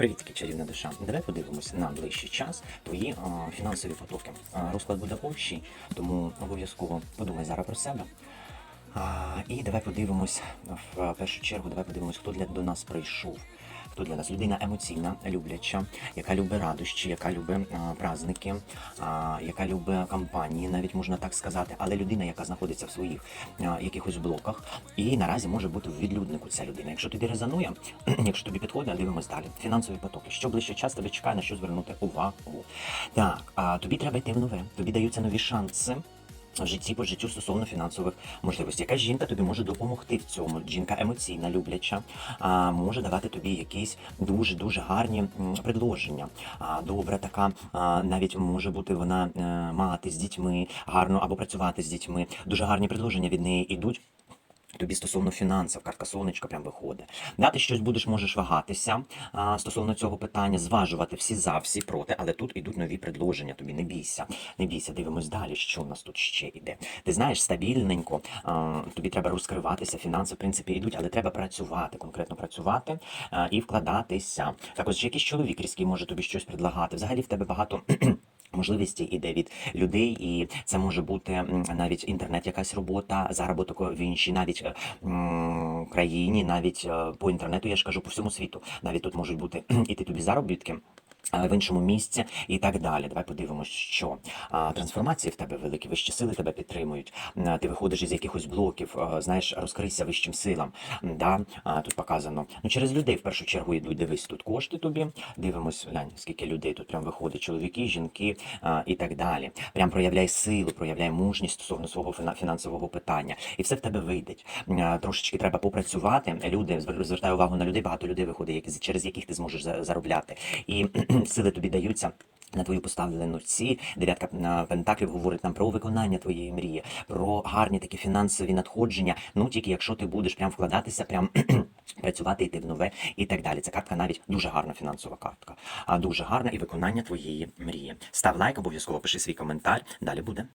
Привіт, чарівна душа. Давай подивимось на ближчий час твої а, фінансові потоки. А, розклад буде общий, тому обов'язково подумай зараз про себе. А, і давай подивимось в першу чергу, давай подивимось, хто для до нас прийшов. Хто для нас людина емоційна, любляча, яка любить радощі, яка любить а, праздники, яка любить кампанії, навіть можна так сказати, але людина, яка знаходиться в своїх а, якихось блоках, і наразі може бути в відлюднику ця людина. Якщо тобі резонує, якщо тобі підходить, дивимось далі. Фінансові потоки. Що ближче час тебе чекає, на що звернути увагу. Так, а тобі треба йти в нове. Тобі даються нові шанси. В житті по життю стосовно фінансових можливостей. Яка жінка тобі може допомогти в цьому. Жінка емоційна, любляча, а, може давати тобі якісь дуже дуже гарні предложення. А, добра така, а, навіть може бути вона е, мати з дітьми, гарно або працювати з дітьми. Дуже гарні предложення від неї йдуть. Тобі стосовно фінансів, картка сонечка прям виходить. Да, ти щось будеш, можеш вагатися а, стосовно цього питання, зважувати всі за, всі проти, але тут ідуть нові предложення. Тобі не бійся, не бійся. Дивимось далі, що в нас тут ще йде. Ти знаєш, стабільненько, а, тобі треба розкриватися, фінанси, в принципі, йдуть, але треба працювати, конкретно працювати а, і вкладатися. Також якийсь чоловік різкий може тобі щось предлагати. Взагалі в тебе багато. Можливості іде від людей, і це може бути навіть інтернет, якась робота, заробіток в іншій, навіть е, м, країні, навіть е, по інтернету, я ж кажу, по всьому світу. Навіть тут можуть бути іти тобі заробітки. В іншому місці і так далі. Давай подивимось, що трансформації в тебе великі, вищі сили тебе підтримують. Ти виходиш із якихось блоків, знаєш, розкрийся вищим силам. Да? Тут показано. Ну через людей в першу чергу йдуть. Дивись, тут кошти тобі. Дивимось, глянь, скільки людей тут прям виходить, чоловіки, жінки і так далі. Прям проявляй силу, проявляй мужність стосовно свого фіна- фінансового питання, і все в тебе вийде. Трошечки треба попрацювати. Люди звер- звертаю увагу на людей. Багато людей виходить, через яких ти зможеш за- заробляти, і сили тобі даються. На твою поставлену ці дев'ятка пентаклів говорить нам про виконання твоєї мрії, про гарні такі фінансові надходження. Ну тільки якщо ти будеш прям вкладатися, прям працювати, йти в нове і так далі. Ця картка навіть дуже гарна фінансова картка, а дуже гарна і виконання твоєї мрії. Став лайк, обов'язково пиши свій коментар. Далі буде.